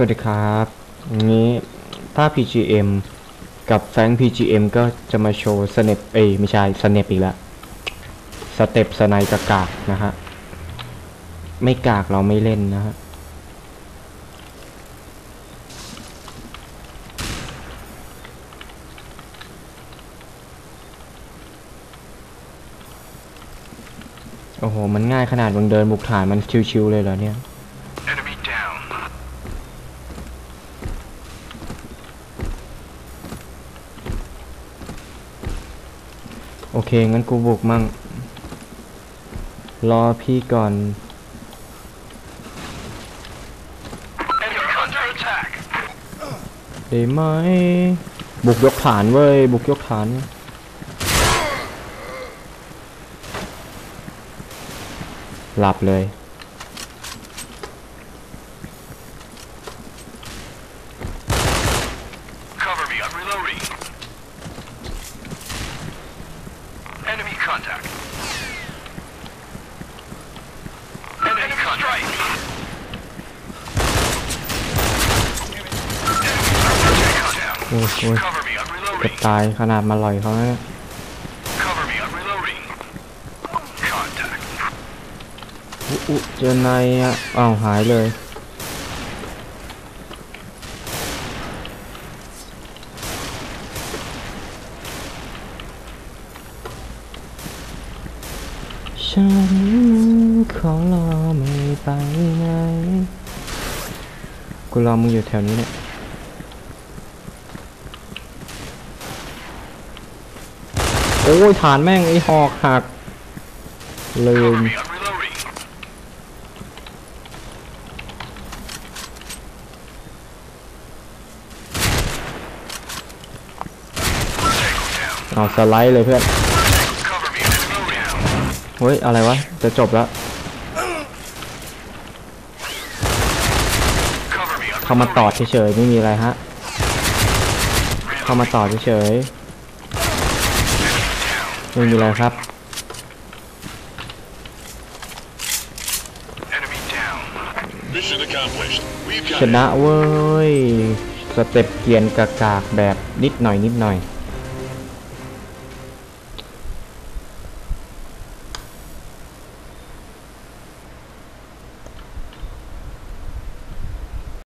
วัสดีครับวันนี้ถ้า PGM กับแฟง PGM ก็จะมาโชว์สเนปเอยไม่ใช่สเนปอีกแล้วสเต็ปสไนกากากนะฮะ ไม่กากเราไม่เล่นนะฮะ โอ้โห มันง่ายขนาดมึงเดินบุกฐานมันชิวๆเลยเหรอเนี่ย Enemy down. โอเค งั้นกูบุกมั่ง รอพี่ก่อน ได้ไหม บุกยกฐานเว้ย บุกยกฐาน หลับเลย Cover me. I'm reloading. Enemy contact. Enemy contact. Enemy contact. โอ้ยโอ้ย Cover me. I'm เกือบ reloading. ตาย ขนาดมาลอยเขาเนี่ย Cover me. I'm reloading. Contact. อุอุเจอในอะ อ้าวหายเลย ฉันขอรอไม่ไปไหนกูรอมึงอยู่แถวนี้เนี่ยโอ้ยฐานแม่งไอหอกหักลืมเอาสไลด์เลยเพื่อน เฮ้ย อะไรวะ จะจบแล้ว Cover me. I'm เข้ามาตอดเฉยๆไม่มีอะไรฮะ เข้ามาตอดเฉยๆไม่มีอะไรครับ Enemy down. Mission accomplished. We've ช got นะเว้ย สเต็ปเกียนกากๆแบบนิดหน่อยนิดหน่อย Enemy